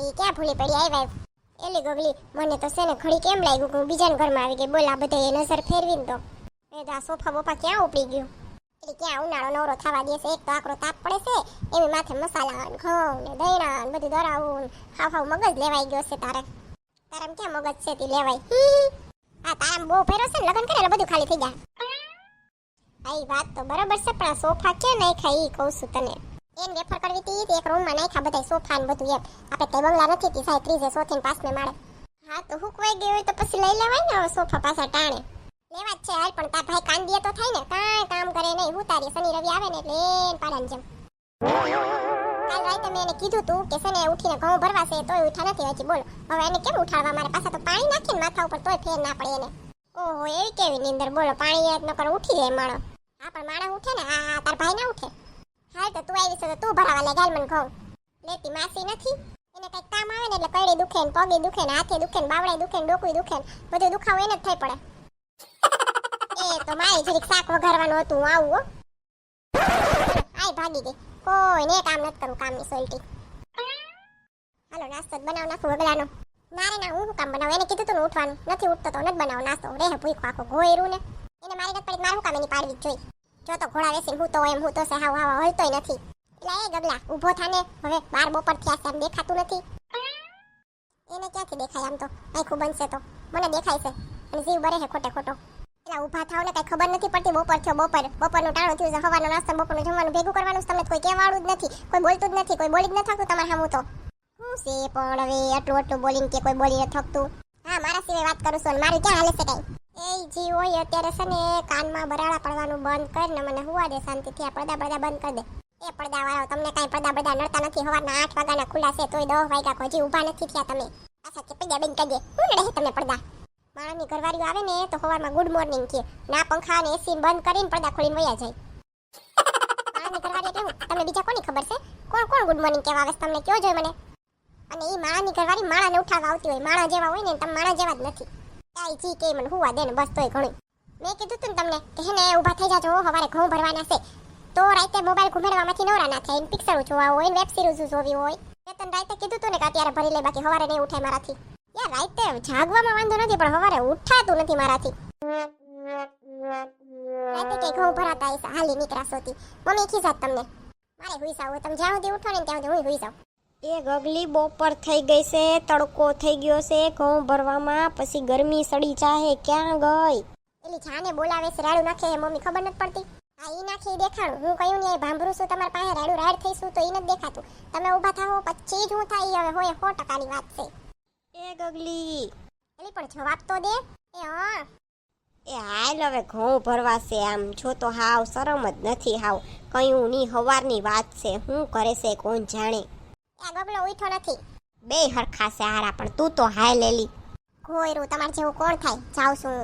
એલી ક્યાં ભૂલી પડી? આવ્યા એલી ગોગલી, મને તો છે ને ઘડી કેમ લાગ્યું કે હું બીજાના ઘરમાં આવી ગઈ? બોલા બધા એ નજર ફેરવીને તો. એ તો આ સોફા બોફા ક્યાં ઉપડી ગયું? એટલે ક્યાં ઉનાળો નવરો થવા દે એક તો આકરો તાપ પડે છે, એવી માથે મસાલા ઘઉં ને દહીણા ને બધું દરાવું હાવ હાવ મગજ લેવાઈ ગયો છે તારે. તારામ ક્યાં મગજ છે તે લેવાય? આ તારામ બહુ ફેરો છે ને, લગ્ન કરે બધું ખાલી થઈ જાય. આ વાત તો બરાબર છે, પણ આ સોફા ક્યાં નાખ્યા એ કહું છું તને. એમ રેફર કરવી હતી તે એક રૂમમાં નાખ્યા બધા સોફા ને બધું એમ. આપણે તે બંગલા નથી તી સાહેબ ત્રીજે સોથી ને માળે. હા, તો હુકવાઈ ગયું તો પછી લઈ લેવાય ને સોફા પાછા ટાણે. લેવા જ છે હાલ, પણ તાર ભાઈ કાંદીએ તો થાય ને. કાંઈ કામ કરે નહીં. હું તારી શનિ રવિ આવે ને એટલે એન પાડન જેમ. કાલ રાતે મેં એને કીધું તું કે છે ને ઉઠીને ઘઉં ભરવા છે તોય ઉઠા નથી હજી. બોલો, હવે એને કેમ ઉઠાડવા મારે? પાછા તો પાણી નાખીને માથા ઉપર તોય ફેર ના પડે એને. ઓહો, એવી કેવી નીંદર. બોલો, પાણી યાદ ન ઉઠી જાય માણો હા, પણ માણસ ઉઠે ને? હા, તાર ભાઈ ના ઉઠે? હાલ તો તું આવી તો તું ભરાવા લે ગાલ મને ઘઉં લેતી માસી નથી. એને કંઈક કામ આવે ને એટલે કઈડે દુખે ને પગે દુખે ને હાથે દુખે ને બાવડે દુખે ને ડોકું દુખે ને બધું દુખાવો એને જ થઈ પડે. એ તો મારે જરીક શાક વઘારવાનું હતું આવું હો. આય ભાગી ગઈ. કોઈને કામ નથી કરવું કામની સોલ્ટી. હાલો નાસ્તો જ બનાવ નાખું વગડાનો ના ના હું કામ બનાવું? એને કીધું તું ઉઠવાનું. નથી ઉઠતો તો નથી બનાવો. નાસ્તો રે ભૂખ આખો ગોયરું ને. એને મારી નથી પડી મારું કામ એની પાડવી જ જોઈ જો તો ઘોડા વેસીને હું તો એમ, હું તો હાવ હાવ હલતોય નથી. એટલે એ ગગલા, ઊભો થાને. હવે બાર બપોર થયા છે એમ દેખાતું નથી. એને ક્યાંથી દેખાય આમ તો? આખું બનશે તો. મને દેખાય છે. અને જીવ બરે છે ખોટે ખોટો. એટલે ઊભા થાવ ને કઈ ખબર નથી પડતી બપોર થયો, બપોર. બપોરનું ટાણું થયું હવાનો નાસ્તો, બપોરનું જમવાનું, ભેગું કરવાનું તમને કોઈ કહેવાળું જ નથી. કોઈ બોલતું જ નથી, કોઈ બોલી જ ન થતું તમારે સામું તો. હું છે પણ હવે આટલું આટલું બોલીને કે કોઈ બોલીને થકતું. હા, મારા સિવાય વાત કરું છું મારું ક્યાં હાલે છે કઈ? એ જી અત્યારે છે ને કાનમાં બરાડા પડવાનું બંધ કર ને મને હુવા દે, શાંતિથી આ પડદા પડદા બંધ કરી દે. એ પડદા વાળો તમને કાંઈ પડદા પડદા નડતા નથી સવારના આઠ વાગ્યાના ખુલ્લા છે, તોય દસ વાગ્યા હજી ઊભા નથી થયા તમે. પાછા કે પડદા બંધ કરી દે શું નડે છે તમને પડદા? માણસની ઘરવાળીઓ આવે ને, તો સવારમાં ગુડ મોર્નિંગ કે ના પંખા ને એસી બંધ કરીને પડદા ખોલીને વયા જાય. માણસની ઘરવાળી એટલે તમને બીજા કોની ખબર છે? કોણ કોણ ગુડ મોર્નિંગ કહેવા આવે તમને કયો જોઈ મને? અને એ માણાની ઘરવાળી માણાને ઉઠાવવા આવતી હોય માણા જેવા હોય ને, તમે માણા જેવા જ નથી. જી કે મને હુવા દે ને બસ તોય ઘણું. મેં કીધું તું ને તમને કે હે ને ઊભા થઈ જાજો હવારે ઘઉં ભરવાના છે. તો રાતે મોબાઈલ ઘુમાડવામાંથી નવરા ના થાય પિક્ચરો જોવા હોય વેબ સિરીઝ જોવી હોય. મેં તને રાતે કીધું તું ને કે અત્યારે ભરી લે, બાકી હવારે નહીં ઉઠાય મારાથી. યાર, રાતે જાગવામાં વાંધો નથી, પણ હવારે ઉઠાતું નથી મારાથી. રાતે કે ઘઉં ભરાતા આઈસા હાલી નીકળાશો હતી મમ્મી ખીસાત તમને. મારે હુઈ જાવ તમે જ્યાં સુધી ઉઠો ને ત્યાં સુધી હું હુઈ જાઉં. એ ગગલી બપોર થઈ ગઈ છે તડકો થઈ ગયો છે ઘઉં ભરવામાં પછી ગરમી સડી જાહે ક્યાં ગઈ? એલી જાને બોલાવે છે રાડું નાખે એ મમ્મી ખબર નથી પડતી. હા ઈ નાખે દેખાડું. હું કયું ને ભાંભરું છું તમારા પાસે રાડું રાડ થઈશું તો ઈ નથી દેખાતું. તમે ઊભા થાઓ પછી જ હું થાય હવે હોય સો ટકાની વાત છે. એ ગગલી. એલી પણ જવાબ તો દે. એ હા. એ હાલ હવે ઘઉં ભરવાશે આમ જો તો હાવ શરમ જ નથી હાવ. કયું ની હવારની વાત છે હું કરે છે કોણ જાણે. એ ગગલો ઉઠો નથી. બે હરખા છે હારા પણ તું તો હાલ લેલી. ઘોયરું તમારે જેવું કોણ થાય? જાઉં છું.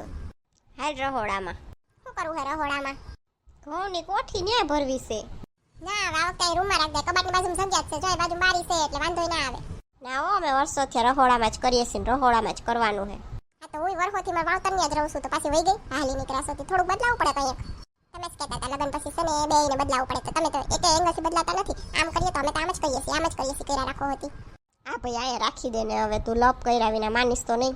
હાલ રહોડામાં. શું કરવું હે રહોડામાં? ઘઉંની કોઠી ન્યાય ભરવી છે? ના હવે આ વખતે રૂમમાં રાખ દે. કબાટની બાજુમાં જગ્યા છે. જો એ બાજુ બારી છે એટલે વાંધો ના આવે. ના હો અમે વર્ષોથી રહોડામાં જ કરીએ છીએ ને રહોડામાં જ કરવાનું છે હા તો હું વર્ષોથી મારા વાવતરની જ રહું છું. તો પાછી વહી ગઈ? હાલી નીકળ્યા તો થોડુંક બદલાવું પડે કંઈક. તમે જ કહેતા હતા લગ્ન પછી છે ને ને બદલાવવું પડે તો તમે તો એકે એંગલથી બદલાતા નથી. આમ કરીએ તો અમે તો આમ જ કહીએ છીએ આમ જ કહીએ છીએ કર્યા રાખો હતી. હા ભાઈ અહીંયા રાખી દે ને હવે તું લપ કર્યા વિના માનીશ તો નહીં.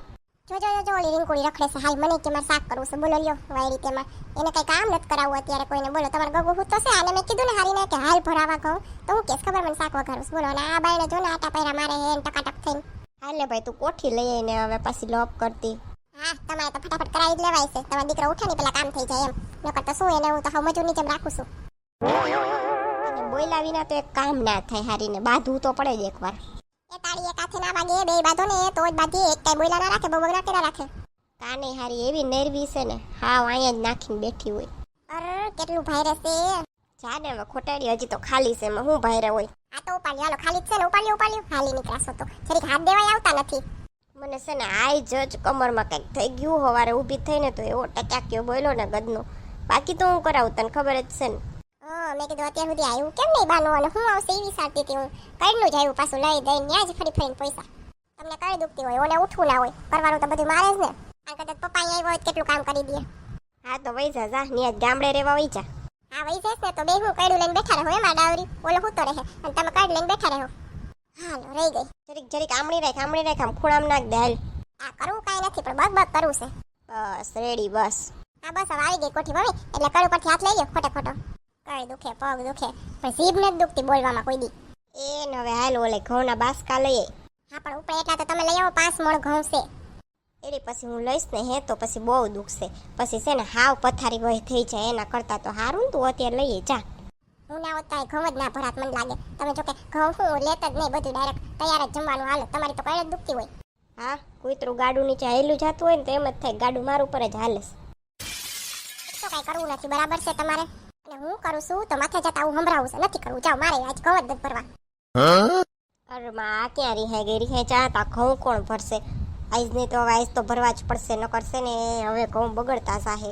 જો જો જો, ઓલી રીંકુડી રખડે છે. હાલ મને કે મારે શાક કરવું છે. બોલો લ્યો વાયરી તેમાં એને કઈ કામ નથી કરાવવું અત્યારે કોઈને. બોલો તમારે ગગુ હું તો છે? અને મેં કીધું ને હારીને કે હાલ ભરાવા કહું તો હું કેસ ખબર મને શાક વઘારું બોલો અને આ બાઈને જો ને આટા પહેરા મારે હે ને ટકાટક થઈને. હાલે ભાઈ તું કોઠી લઈ આવીને હવે પાછી લોપ કરતી. હા તમારે તો ફટાફટ કરાવી જ લેવાય છે. તમારો દીકરો ઉઠે ને પેલા કામ થઈ જાય એમ. નકર તો શું એને હું તો મજૂરની જેમ રાખું છું. અને બોયલા વિના તો એક કામ ના થાય હારીને. બાંધવું તો પડે જ એકવાર. એ તાળી એક હાથે ના વાગે બે બાંધો ને તો જ બાંધીએ. એક કઈ બોયલા ના રાખે બબગ ના કર્યા રાખે. કાને હારી એવી નરવી છે ને? હાવ અહીંયા જ નાખીને બેઠી હોય. અરે કેટલું ભાઈ રહેશે જાને હવે ખોટાડી હજી તો ખાલી છે. એમાં હું ભાઈ હોય? આ તો ઉપાડ્યો. હાલો ખાલી જ છે ને ઉપાડ્યો ઉપાડ્યો. હાલી નીકળાશો તો. જરીક હાથ દેવાય આવતા નથી. મને છે ને આઈ જજ કમરમાં કંઈક થઈ ગયું હવારે ઊભી થઈને તો એવો ટચાક્યો બોલ્યો ને ગદનો. બાકી તો હું કરાવું તને ખબર જ છે ને. હા મેં કીધું અત્યાર સુધી આવ્યું કેમ નહીં બાનો અને હું આવશે એવી વિચારતી હતી હું કઈનું જ આવ્યું પાછું લઈ દઈને ત્યાં જ ફરી ફરીને પૈસા. તમને કઈ દુખતી હોય ઓને ઉઠવું ના હોય કરવાનું તો બધું મારે જ ને. આ કદાચ પપ્પા અહીંયા આવ્યો હોય કેટલું કામ કરી દે. હા તો વહી જા જા ન્યા જ ગામડે રહેવા વહી જા. હા વહી જઈશ ને તો બે હું કઈડું લઈને બેઠા રહો એમાં ડાવરી. ઓલો હું તો રહે અને તમે કઈડ લઈને બેઠા રહો. હાલો રહી ગઈ. જરીક જરીક આમણી રાખ આમણી રાખ આમ ખૂણામ નાખ દે હાલ. આ કરવું કાંઈ નથી પણ બગ બગ કરવું છે. બસ રેડી બસ. આ બસ હવે આવી ગઈ કોઠી મમ્મી એટલે કર ઉપરથી હાથ લઈ લ્યો ખોટે ખોટો. કઈ દુખે પગ દુખે પણ જીભ નથી દુખતી બોલવામાં કોઈ દી. એ ન હવે હાલ ઓલે ઘઉંના બાસકા લઈએ. હા પણ ઉપર એટલા તો તમે લઈ આવો પાંચ મણ ઘઉં છે. એડી પછી હું લઈશ ને હે તો પછી બહુ દુખશે. પછી છે ને હાવ પથારી વહી થઈ જાય એના કરતા તો સારું તું અત્યારે લઈએ જા. હું ના હોત તો ઘઉં જ ના ભરાત મને લાગે. તમે જો કે ઘઉં હું લેત જ નહીં બધું ડાયરેક્ટ તૈયાર જ જમવાનું. હાલે તમારી તો કઈ જ દુખતી હોય. હા કૂતરું ગાડું નીચે હેલું જતું હોય ને તો એમ જ થાય ગાડું મારું ઉપર જ હાલે તો કઈ કરવું નથી બરાબર છે તમારે? અને હું કરું છું તો માથે જતા હું સંભળાવું છે નથી કરવું. જાઓ મારે આજ ઘઉં જ ભરવા. અરે માં આ ક્યાં રીહે ગઈ? રિહાઈ ચાતા ઘઉં કોણ ભરશે? આઈજ નહીં તો હવે આઈજ તો ભરવા જ પડશે ન કરશે ને હવે ઘઉં બગડતા જાહે.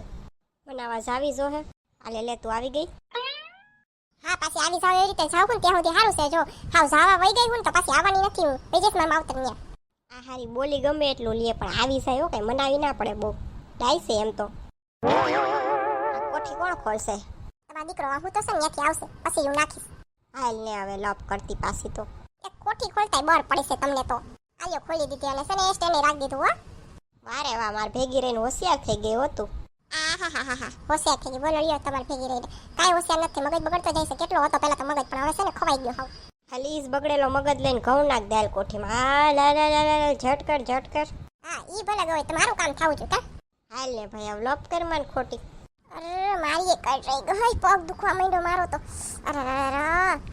બનાવવા જાવી જો હે. આલે લે તું આવી ગઈ? હા પાછી આવી જાવ એવી રીતે જાવ હું ત્યાં સુધી સારું છે જો હાવ જાવા વઈ ગઈ હું તો પાછી આવવાની નથી હું. બીજે મારા માવતર ને આ હારી બોલી ગમે એટલું લે પણ આવી જાય હો કઈ મનાવી ના પડે બહુ. ડાય છે એમ તો. કોઠી કોણ ખોલશે? તમારો દીકરો હું તો છે ત્યાંથી આવશે. પછી હું નાખીશ. હાલ ને હવે લપ કરતી પાછી તો. એક કોઠી ખોલતાય બર પડે છે તમને તો. આલ્યો ખોલી દીધી અને છે ને સ્ટેન્ડે રાખી દીધું હો. વારે વા માર ભેગી રહીને હોશિયાર થઈ ગઈ હતું આહાહાહા. હોશિયાર થઈ ગઈ બોલો લ્યો તમારે ભેગી રહીને. કાંઈ હોશિયાર નથી મગજ બગડતો જાય છે. કેટલો હતો પહેલાં તો મગજ પણ હવે છે ને ખવાઈ ગયો હાવ ખાલી બગડેલો મગજ લઈને ઘઉં નાખ દાલ કોઠીમાં. હાલ લા લા લા હાલ ઝટ કર ઝટ કર હા ઈ ભલે ગયો તમારું કામ થાવું જોઈએ કા? હાલ ને ભાઈ હવે લોપ કર મને ખોટી. અરે મારી એક કટ રહી ગઈ પગ દુખવા માંડ્યો મારો તો. અરે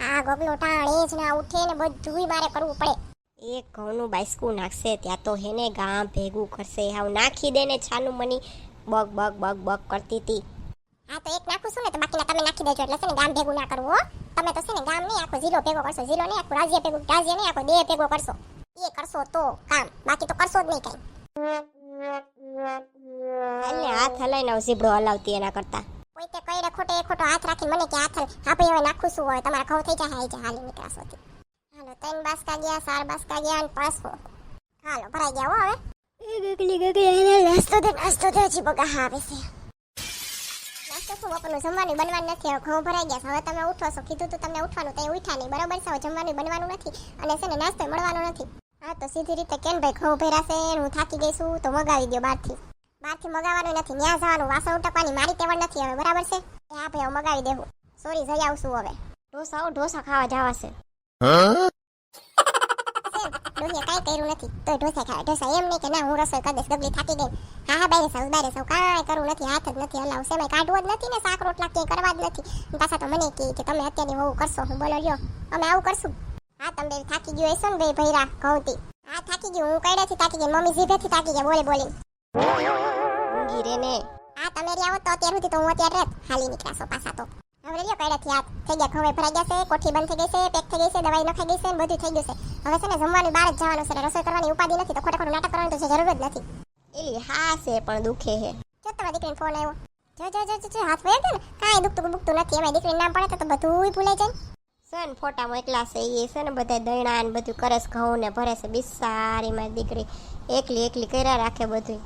આ ગોગલો ટાણે જ ના ઉઠે ને બધુંય મારે કરવું પડે. એક ઘઉંનું બાઈસ્કું નાખશે ત્યાં તો હેને ગામ ભેગું કરશે. હાવ નાખી દે ને છાનું મની. બગ બગ બગ બગ કરતી હતી હા તો એક નાખું છું ને તો બાકીના તમે નાખી દેજો. એટલે છે ને ગામ ભેગું ના કરવું હો. તમે તો છે ને ગામ નહીં આખો જિલ્લો ભેગો કરશો. જિલ્લો નહીં આખો રાજ્ય ભેગું રાજ્ય નહીં આખો દેહ ભેગો કરશો. એ કરશો તો કામ. બાકી તો કરશો જ નહીં કઈ. હાલ હાથ હલાઈને હવે ઝીબડો હલાવતી એના કરતા. કોઈ તે કઈ ખોટે ખોટો હાથ રાખી મને કે હાથ હા ભાઈ હવે નાખું શું હોય? તમારા ઘઉં થઈ જાય હાઈ હાલી નીકળાશો હાલો ત્રણ બાસકા ગયા ચાર બાસકા ગયા અને પાંચસો હાલો ભરાઈ ગયા હો હવે. નાસ્તો નાસ્તો દે હજી બગા, હા આવે છે. નાસ્તો શું બપોરનું જમવાનું બનવાનું નથી, હવે ઘઉં ભરાઈ ગયા હવે તમે ઉઠો છો. કીધું તો તમને ઉઠવાનું, તો ઉઠ્યા નહીં. બરાબર છે, હવે જમવાનું બનવાનું નથી. અને છે ને, નાસ્તો મળવાનો નથી. હા, તો સીધી રીતે કેમ ભાઈ ઘઉં ભર્યા હું થાકી ગઈ છું, તો મગાવી દો બહારથી. બહારથી મગાવવાનું નથી, ન્યા જવાનું. વાસણ ઉટકવાની, મારી ટેવડ નથી હવે, બરાબર છે? હા ભાઈ, હવે મગાવી દેવું. સોરી, જઈ આવશું હવે. ઢોસા ઢોસા ખાવા જવા છે. ડોહીએ કાંઈ કર્યું નથી. તો ઢોસા ખાવા ઢોસા એમ નહીં કે ના હું રસોઈ કરી દઈશ ગગલી થાકી ગઈ. હા હા બારે સૌ બારે સૌ કાંઈ કરવું નથી હાથ જ નથી હલાવું. સેમાય કાઢવો જ નથી ને શાક રોટલા ક્યાંય કરવા જ નથી. પાછા તો મને કહે કે તમે અત્યારની હોવું કરશો. હું બોલો લ્યો અમે આવું કરશું. હા તમે થાકી ગયો હશો ને ભાઈ ભૈરા ઘઉંથી. હા થાકી ગયું હું કઈડેથી થાકી ગઈ મમ્મી જીભેથી થાકી ગયા બોલે બોલી. ઊંઘી રે ને. હા તમે રે આવો તો અત્યાર સુધી તો હું અત્યારે રેત હાલી નીકળાશો પાછા તો. હવે કઈડેથી હાથ. થઈ ગયા ખવે ભરાઈ ગયા છે કોઠી બંધ થઈ ગઈ છે પેક થઈ ગઈ છે દવાઈ નખાઈ ગઈ છે ને બધું થઈ ગયું છે. હવે છે ને જમવાનું બહાર જ જવાનું છે રસોઈ કરવાની ઉપાધિ નથી તો ખોટા નાટક કરવાનું તો જરૂર જ નથી. એલી હા છે પણ દુખે હે. જો તમારી દીકરીને ફોન આવ્યો. જો જો જો જો, હાથ વયો ગયો ને કાંઈ દુખતું બુખતું નથી એમાં દીકરીનું નામ પડે તો બધું બધુંય ભૂલાઈ જાય. છે ને ફોટા એકલા છે એ છે ને બધા દયણા ને બધું કરે છે ઘઉં ને ભરે છે બિસારી મારી દીકરી. એકલી એકલી કર્યા રાખે બધું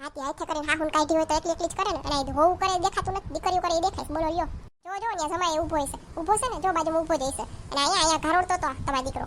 હાથી હાથે કરીને હાહુન કાઢી હોય તો એકલી એકલી જ કરે ને અને હોવું કરે દેખાતું નથી દીકરીઓ કરે એ દેખાય બોલો લ્યો. જો જો ત્યાં સમય ઊભો છે ઊભો છે ને જો બાજુમાં ઊભો જઈશે અને અહીંયા અહીંયા ઘરોડતો તો તમારો દીકરો.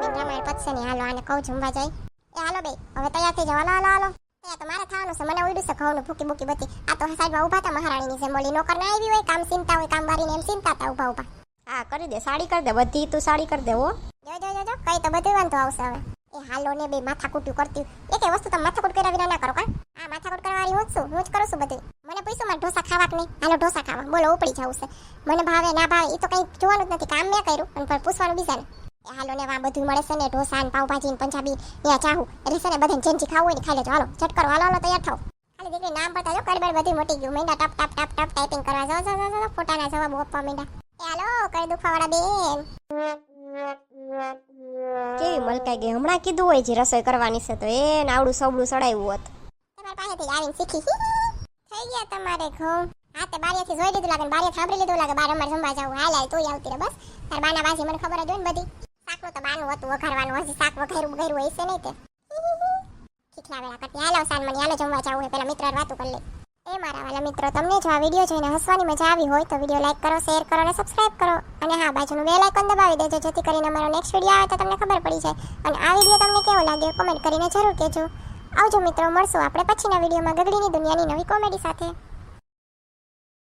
બેન રામાયણ પતશે ને હાલો આને કહું જમવા જાય એ હાલો બે હવે તૈયાર થઈ જાવ હાલો હાલો હાલો. તૈયાર તો મારે થવાનું છે. મને ઉડ્યું છે ઘઉંનું ભૂકી બૂકી બધી. આ તો સાઈડમાં ઊભા હતા મહારાણીની જેમ. બોલી નોકર ના આવી હોય કામ ચિંતા હોય કામ વારીને એમ ચિંતા હતા ઊભા ઊભા. હા કરી દે. સાડી કરી દે. બધી તું સાડી કરી દે હો. જો જો જો કઈ તો બધું વાંધો આવશે હવે. એ હાલો ને બે માથાકૂટ્યું કરતી એક વસ્તુ તમે માથાકૂટ કર્યા વિના ના કરો કા? આ માથાકૂટ કરવાની હું છું, હું જ કરું છું બધું મને પૂછ્યું, મારે ઢોસા ખાવા કે નહીં? હાલો ઢોસા ખાવા. બોલો, ઉપડી જવું છે. મને ભાવે ના ભાવે એ તો કંઈ જોવાનું જ નથી, કામ મેં કર્યું, પણ પૂછવાનું બીજાને. હાલો ને વા બધું મળે છે ને, ઢોસા ને પાવભાજી ને પંજાબી ત્યાં ચાહું. એટલે છે ને, બધાને જે ખાવું હોય ને ખાઈ લેજો. હાલો, ઝટ કરો, હાલો હાલો, તૈયાર થાવ ખાલી દીકરી નામ પડતા જો કડબડ બધી મોટી ગયું. મહિના ટપ ટપ ટપ ટપ, ટાઈપિંગ કરવા જાઓ જાઓ જાઓ ફોટાના જવાબ આપવા માંડ્યા હાલો કરી દુખાવાળા બેન. કેવી મલકાઈ ગઈ? હમણાં કીધું હોય જે રસોઈ કરવાની છે, તો એ નાવડું સવડું સડાવ્યું હોત. તમારી પાસેથી આવીને શીખી. થઈ ગયા તમારે ઘઉં. હા, તે બારીયાથી જોઈ લીધું લાગે બારીએ સાંભળી લીધું લાગે. બાર અમારે જમવા જાવ. હાલ હાલ તું આવતી રે બસ. તાર બાના બાજી મને ખબર જ હોય ને બધી. શાકનું તો બાનું હતું, વઘારવાનું. હજી શાક વઘાર્યું વઘાર્યું હશે નહીં તે. ખીખલા વેળા કરતી. હાલો સાન મને હાલો જમવા જવું હોય પેલા મિત્ર વાતું કરી લે એ મારા વાલા મિત્રો, તમને જો આ વીડિયો જોઈને હસવાની મજા આવી હોય તો વીડિયો લાઇક કરો, શેર કરો અને સબસ્ક્રાઇબ કરો. અને હા, બાજુનું બેલ આઇકન દબાવી દેજો, જેથી કરીને અમારો નેક્સ્ટ વીડિયો આવે તો તમને ખબર પડી જાય. અને આ વીડિયો તમને કેવો લાગ્યો કોમેન્ટ કરીને જરૂર કહેજો. આવજો મિત્રો, મળશું આપણે પછીના વિડીયોમાં ગગડીની દુનિયાની નવી કોમેડી સાથે.